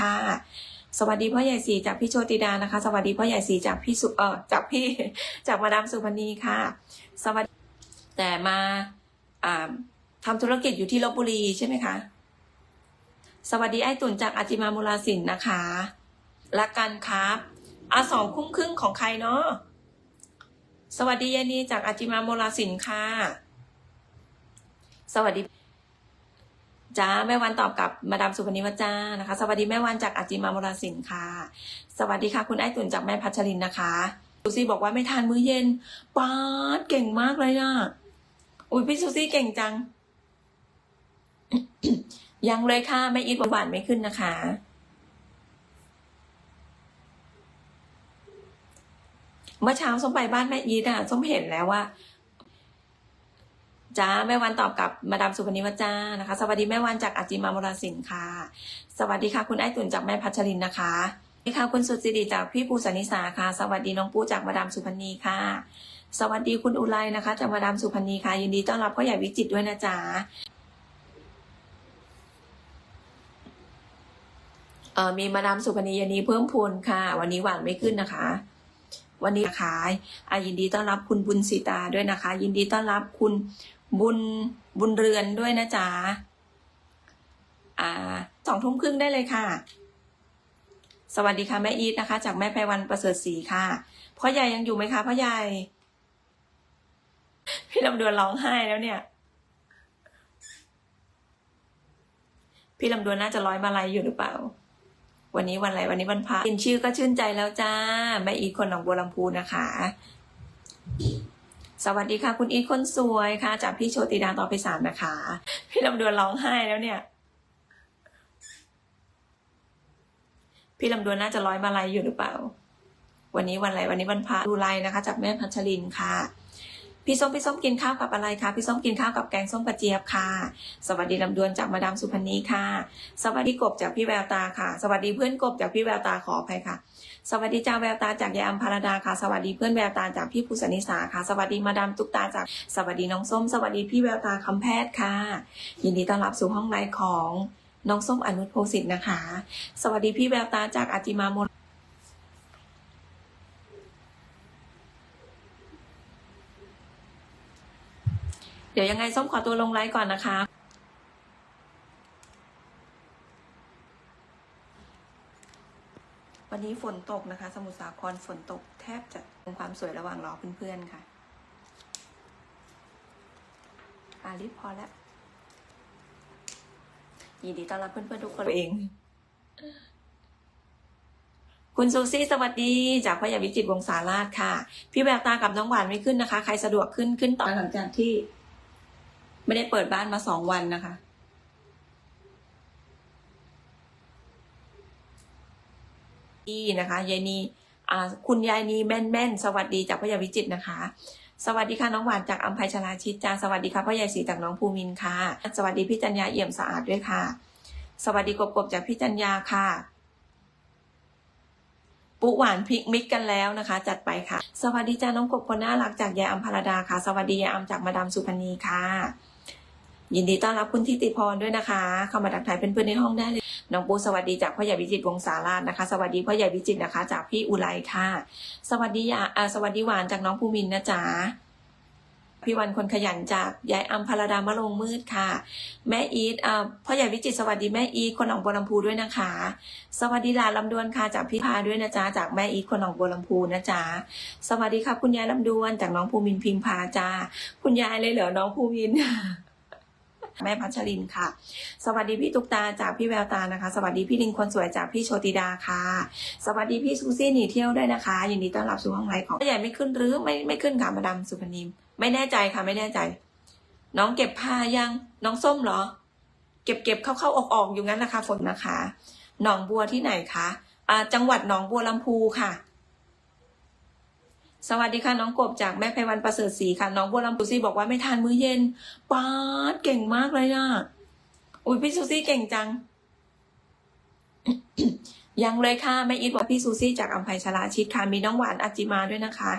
ค่ะ สวัสดีพ่อใหญ่สีจากพี่โชติดานะคะ สวัสดีพ่อใหญ่สีจากพี่สุเออจากพี่จากมาดามสุพนีค่ะ สวัสดีแต่มาอ่าทำธุรกิจอยู่ที่ลบบุรีใช่ไหมคะสวัสดีไอ้ตุ่นจากอาจิมามูลาสินนะคะรักกันครับอะสองคุ้มครึ่งของใครเนาะสวัสดียานีจากอาจิมามูลาสินค่ะ สวัสดี จ้าแม่วันตอบกับมาดามสุพนิวัจจ้านะคะ สวัสดีแม่วันจากอาจิมามูลาสินค่ะ สวัสดีค่ะคุณไอ้ตุ่นจากแม่พัชรินนะคะซูซี่บอกว่าไม่ทานมื้อเย็นป๊าดเก่งมากเลยอะอุ้ยพี่ซูซี่เก่งจัง ยังเลยค่ะแม่อีทหวานไม่ขึ้นนะคะ เมื่อเช้าส้มไปบ้านแม่อีทอะส้มเห็นแล้วว่า จ้าแม่วันตอบกับมาดามสุพนิวัจจ้านะคะ สวัสดีแม่วันจากอาจิมาโมราสินค่ะ สวัสดีค่ะคุณไอตุ่นจากแม่พัชรินนะคะสวัสดีค่ะคุณสุจิริจากพี่ปูสนิสาค่ะ สวัสดีน้องปูจากมาดามสุพนีค่ะ สวัสดีคุณอุไรนะคะจากมาดามสุพนีค่ะ ยินดีต้อนรับพ่อใหญ่วิจิตด้วยนะจ๊ะเอ่อมีมาดามสุพนียานีเพิ่มพูนค่ะ วันนี้หวานไม่ขึ้นนะคะ วันนี้นะคะอายินดีต้อนรับคุณบุญสีตาด้วยนะคะ ยินดีต้อนรับคุณ บุญบุญเรือนด้วยนะจ๊ะอ่าสองทุ่มครึ่งได้เลยค่ะ สวัสดีค่ะแม่อีทนะคะ จากแม่ไพวันประเสริฐศรีค่ะพ่อใหญ่ยังอยู่ไหมคะพ่อใหญ่ พี่ลำดวนร้องไห้แล้วเนี่ย พี่ลำดวนน่าจะร้อยมาลัยอยู่หรือเปล่า วันนี้วันอะไรวันนี้วันพระเห็นชื่อก็ชื่นใจแล้วจ้าแม่อีทคนหนองบัวลำพูนะคะ สวัสดีค่ะ คุณอีทคนสวยค่ะ จากพี่โชติดาต่อไปสามนะคะ พี่ลำดวนร้องไห้แล้วเนี่ย พี่ลำดวนน่าจะร้อยมาลัยอยู่หรือเปล่า วันนี้วันอะไรวันนี้วันพระดูไลนะคะ จากแม่พัชรินค่ะ พี่ส้มพี่ส้มกินข้าวกับอะไรคะพี่ส้มกินข้าวกับแกงส้มกระเจี๊ยบค่ะ สวัสดีลำดวนจากมาดามสุพนีค่ะ สวัสดีกบจากพี่แววตาค่ะ สวัสดีเพื่อนกบจากพี่แววตาขออภัยค่ะ สวัสดีจ้าแววตาจากยายอัมพารดาค่ะ สวัสดีเพื่อนแววตาจากพี่ภูสนิสาค่ะ สวัสดีมาดามตุ๊กตาจาก สวัสดีน้องส้ม สวัสดีพี่แววตาคำแพทย์ค่ะ ยินดีต้อนรับสู่ห้องไลฟ์ของน้องส้มอนุชโพสิทธิ์นะคะ สวัสดีพี่แววตาจากอาจิมาโม เดี๋ยวยังไงส้มขอตัวลงไลฟ์ก่อนนะคะวันนี้ฝนตกนะคะ สมุทรสาครฝนตกแทบจะเป็นความสวยระหว่างรอเพื่อนๆค่ะ อาลิฟพอแล้ว ยินดีต้อนรับเพื่อนๆทุกคนเอง คุณซูซี่สวัสดี จากพยาวิจิตรวงศาลาชค่ะ พี่แววตากับน้องหวานไม่ขึ้นนะคะ ใครสะดวกขึ้นขึ้นต่อหลังจากที่ ไม่ได้เปิดบ้านมาสองวันนะคะนี่นะคะยายนีอ่าคุณยายนีแม่นแม่นสวัสดีจากพยาวิจิตนะคะ สวัสดีค่ะน้องหวานจากอัมภัยชลาชิตจ้าสวัสดีค่ะพ่อใหญ่ศรีจากน้องภูมินค่ะ สวัสดีพี่จัญญาเอี่ยมสะอาดด้วยค่ะ สวัสดีกบกบจากพี่จัญญาค่ะปุหวานพริกมิกกันแล้วนะคะ จัดไปค่ะ สวัสดีจ้าน้องกบคนน่ารักจากยายอัมพารดาค่ะ สวัสดียายอัมจากมาดามสุพนีค่ะ ยินดีต้อนรับคุณทิติพรด้วยนะคะ เข้ามาทักทายเพื่อนๆในห้องได้เลยน้องปูสวัสดีจากพ่อใหญ่วิจิตวงศาลาชนะคะ สวัสดีพ่อใหญ่วิจิตนะคะ จากพี่อุไรค่ะ สวัสดียาอ่าสวัสดีหวานจากน้องภูมินนะจ๊ะพี่วันคนขยันจากยายอัมพารดามะลงมืดค่ะ แม่อีทอ่าพ่อใหญ่วิจิตสวัสดีแม่อีทคนหนองบัวลำพูด้วยนะคะ สวัสดีลาลำดวนค่ะจากพี่พาด้วยนะจ๊ะจากแม่อีทคนหนองบัวลำพูนะจ๊ะสวัสดีค่ะคุณยายลำดวนจากน้องภูมินพิมพาจ้าคุณยายเลยเหรอน้องภูมิน แม่พัชรินค่ะ สวัสดีพี่ตุ๊กตาจากพี่แววตานะคะ สวัสดีพี่ลิงคนสวยจากพี่โชติดาค่ะ สวัสดีพี่ซูซี่หนีเที่ยวด้วยนะคะยินดีต้อนรับสู่ห้องไลฟ์ของใหญ่ไม่ขึ้นหรือไม่ไม่ขึ้นค่ะมาดามสุพนิมไม่แน่ใจค่ะไม่แน่ใจ น้องเก็บผ้ายังน้องส้มเหรอ เก็บเก็บเข้าเข้าออกออกอยู่งั้นนะคะ ฝนนะคะ หนองบัวที่ไหนคะอ่าจังหวัดหนองบัวลำพูค่ะ สวัสดีค่ะน้องกบจากแม่ไพวันประเสริฐศรีค่ะ น้องบัวลำพูซี่บอกว่าไม่ทานมื้อเย็นป๊าดเก่งมากเลยอะอุ้ยพี่ซูซี่เก่งจัง ยังเลยค่ะแม่อีทบอกพี่ซูซี่จากอัมภัยชลาชิตค่ะมีน้องหวานอจิมาด้วยนะคะ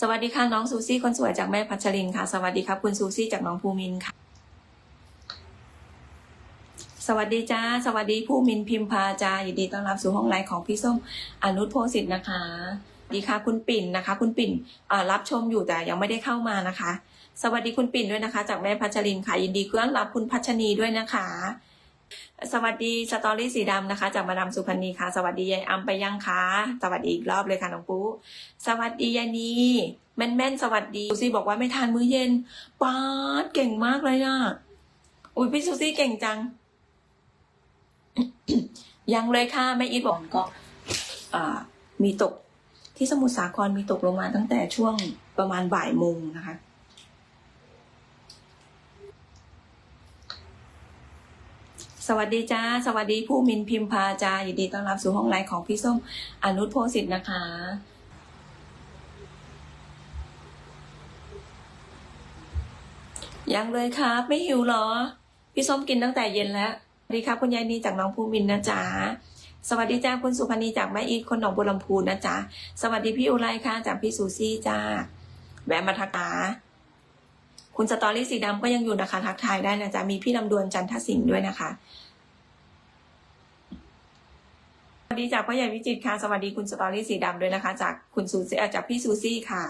สวัสดีค่ะน้องซูซี่คนสวยจากแม่พัชรินค่ะ สวัสดีครับคุณซูซี่จากน้องภูมินค่ะ สวัสดีจ้า สวัสดีผู้มินพิมพาจ้ายินดีต้อนรับสู่ห้องไลฟ์ของพี่ส้มอนุชโพสิทธิ์นะคะ ดีค่ะคุณปิ่นนะคะ คุณปิ่นรับชมอยู่แต่ยังไม่ได้เข้ามานะคะ สวัสดีคุณปิ่นด้วยนะคะ จากแม่พัชรินค่ะยินดีต้อนรับคุณพัชนีด้วยนะคะ สวัสดีสตอรี่สีดำนะคะ จากมาดามสุพรรณีค่ะ สวัสดียายอัมไปยังคะสวัสดีอีกรอบเลยค่ะน้องปูสวัสดียายนีแม่นแม่นสวัสดีซูซี่บอกว่าไม่ทานมื้อเย็นป๊าดเก่งมากเลยอะอุ้ยพี่ซูซี่เก่งจัง ยังเลยค่ะแม่อีทบอกก็มีตก ที่สมุทรสาครมีตกลงมาตั้งแต่ช่วงประมาณบ่ายโมงนะคะ สวัสดีจ้า สวัสดีผู้มินพิมพาจ้ายินดีต้อนรับสู่ห้องไลฟ์ของพี่ส้มอนุชโพสิทธิ์นะคะยังเลยครับ ไม่หิวหรอ พี่ส้มกินตั้งแต่เย็นแล้วสวัสดีครับคุณยายนีจากน้องภูมินนะจ๊ะ สวัสดีจ้าคุณสุพนีจากแม่อีทคนหนองบัวลำพูนะจ๊ะสวัสดีพี่อุไรค่ะจากพี่ซูซี่จ้าแวะมาทักทาคุณสตอรี่สีดำก็ยังอยู่นะคะ ทักทายได้นะจ๊ะมีพี่ลำดวนจันทสิงห์ด้วยนะคะสวัสดีจากพ่อใหญ่วิจิตค่ะสวัสดีคุณสตอรี่สีดำด้วยนะคะ จากคุณซูซี่จากพี่ซูซี่ค่ะ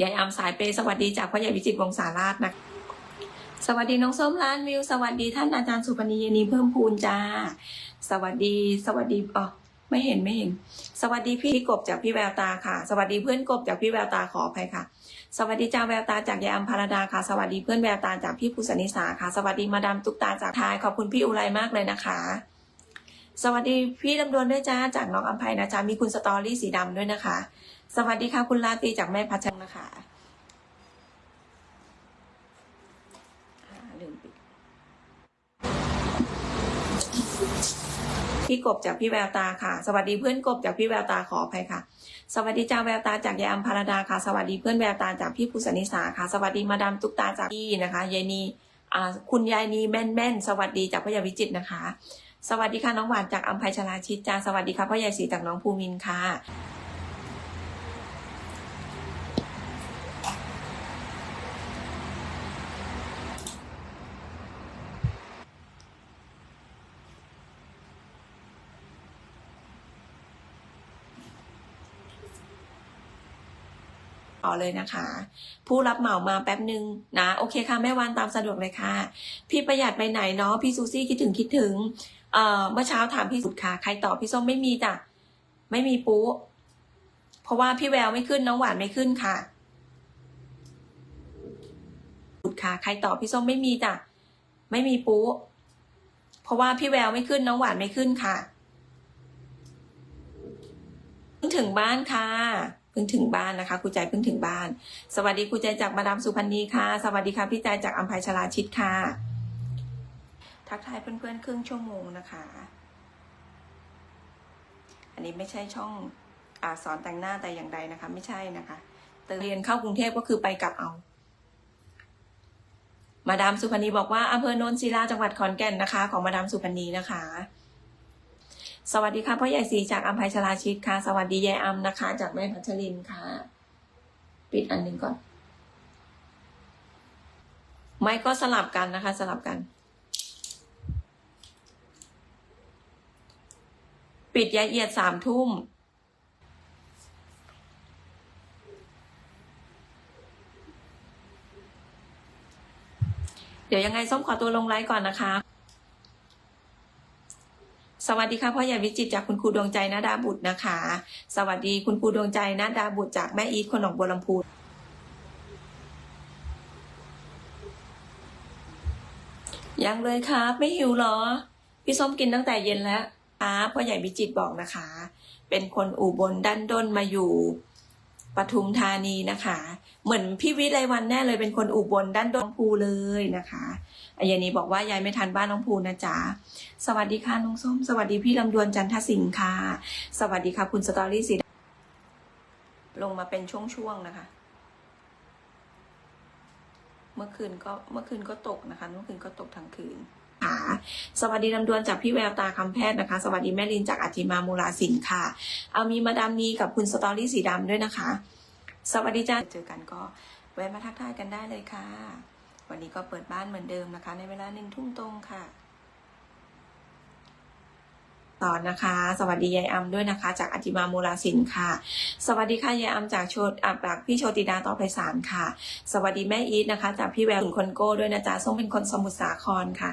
ยายอามสายเปย์สวัสดีจากพ่อใหญ่วิจิตวงศาราชนะคะ สวัสดีน้องส้มล้านวิว สวัสดีท่านอาจารย์สุพนียนีเพิ่มพูนจ้า สวัสดีสวัสดีอ๋อไม่เห็นไม่เห็น สวัสดีพี่กบจากพี่แววตาค่ะ สวัสดีเพื่อนกบจากพี่แววตาขออภัยค่ะ สวัสดีจ้าแววตาจากยายอัมพารดาค่ะ สวัสดีเพื่อนแววตาจากพี่ภูสนิสาค่ะ สวัสดีมาดามตุ๊กตาจากไทยขอบคุณพี่อุไรมากเลยนะคะ สวัสดีพี่ลำดวนด้วยจ้าจากน้องอัมภัยนะจ๊ะมีคุณสตอรี่สีดำด้วยนะคะ สวัสดีค่ะคุณลาตีจากแม่พัชรนะคะอ่าลืมปิด พี่กบจากพี่แววตาค่ะ สวัสดีเพื่อนกบจากพี่แววตาขออภัยค่ะ สวัสดีจ้าแววตาจากยายอัมพารดาค่ะ สวัสดีเพื่อนแววตาจากพี่ภูสนิสาค่ะ สวัสดีมาดามตุ๊กตาจากพี่นะคะยายนีอ่าคุณยายนีแม่นแม่นสวัสดีจากพ่อใหญ่วิจิตนะคะ สวัสดีค่ะน้องหวานจากอัมภัยชลาชิตจ้าสวัสดีค่ะพ่อใหญ่ศรีจากน้องภูมินค่ะ อเลยนะคะ ผู้รับเหมามาแป๊บหนึ่งนะโอเคค่ะแม่วานตามสะดวกเลยค่ะ พี่ประหยัดไปไหนเนาะพี่ซูซี่คิดถึงคิดถึงเอ่อเมื่อเช้าถามพี่สุดค่ะใครตอบพี่ส้มไม่มีจ้ะไม่มีปุ๊เพราะว่าพี่แววไม่ขึ้นน้องหวานไม่ขึ้นค่ะสุดค่ะใครตอบพี่ส้มไม่มีจ้ะไม่มีปุ๊เพราะว่าพี่แววไม่ขึ้นน้องหวานไม่ขึ้นค่ะเพิ่งถึงบ้านค่ะ พิ่งถึงบ้านนะคะครูใจเพิ่งถึงบ้าน สวัสดีครูใจจากมาดามสุพรรณีค่ะ สวัสดีค่ะพี่ใจจากอัมภัยชลาชิตค่ะ ทักทายเพื่อนๆครึ่งชั่วโมงนะคะ อันนี้ไม่ใช่ช่องอสอนแต่งหน้าแต่อย่างใดนะคะ ไม่ใช่นะคะแต่เรียนเข้ากรุงเทพก็คือไปกลับเอา มาดามสุพรรณีบอกว่าอำเภอโนนศิลาจังหวัดขอนแก่นนะคะ ของมาดามสุพรรณีนะคะ สวัสดีค่ะพ่อใหญ่ศรีจากอัมภัยชลาชิตค่ะ สวัสดียายอัมนะคะ จากแม่พัชรินค่ะ ปิดอันหนึ่งก่อน ไม่ก็สลับกันนะคะ สลับกัน ปิดยายเอียดสามทุ่มเดี๋ยวยังไงส้มขอตัวลงไลฟ์ก่อนนะคะ สวัสดีค่ะพ่อใหญ่วิจิตจากคุณครูดวงใจนาดาบุตรนะคะ สวัสดีคุณครูดวงใจนาดาบุตรจากแม่อีทคนหนองบัวลำพูยังเลยครับ ไม่หิวหรอ พี่ส้มกินตั้งแต่เย็นแล้วครับพ่อใหญ่วิจิตบอกนะคะ เป็นคนอุบลดันด้นมาอยู่ ปทุมธานีนะคะ เหมือนพี่วิไลวันแน่เลยเป็นคนอุบลด้านดงภูเลยนะคะอายานีบอกว่ายายไม่ทันบ้านน้องภูนะจ๊ะ สวัสดีค่ะน้องส้ม สวัสดีพี่ลำดวนจันทสิงค่ะ สวัสดีค่ะคุณสตอรี่สีลงมาเป็นช่วงๆนะคะ เมื่อคืนก็เมื่อคืนก็ตกนะคะ เมื่อคืนก็ตกทั้งคืน สวัสดีลำดวนจากพี่แววตาคำแพทย์นะคะ สวัสดีแม่ลินจากอธิมามูลาสินค่ะ เอามีมาดามนีกับคุณสตอรี่สีดำด้วยนะคะ สวัสดีจ้าเจอกันก็แวะมาทักทายกันได้เลยค่ะ วันนี้ก็เปิดบ้านเหมือนเดิมนะคะ ในเวลาหนึ่งทุ่มตรงค่ะต่อนะคะ สวัสดียายอัมด้วยนะคะ จากอจิมาโมลาสินค่ะ สวัสดีค่ะยายอัมจากโชดอะจากพี่โชติดาต่อไพศาลค่ะ สวัสดีแม่อีทนะคะ จากพี่แววคนโก้ด้วยนะจ๊ะส้มเป็นคนสมุทรสาครค่ะ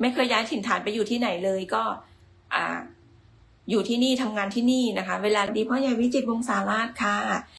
ไม่เคยย้ายถิ่นฐานไปอยู่ที่ไหนเลยก็อ่าอยู่ที่นี่ทำงานที่นี่นะคะ เวลาดีพ่อใหญ่วิจิตวงสาราชค่ะ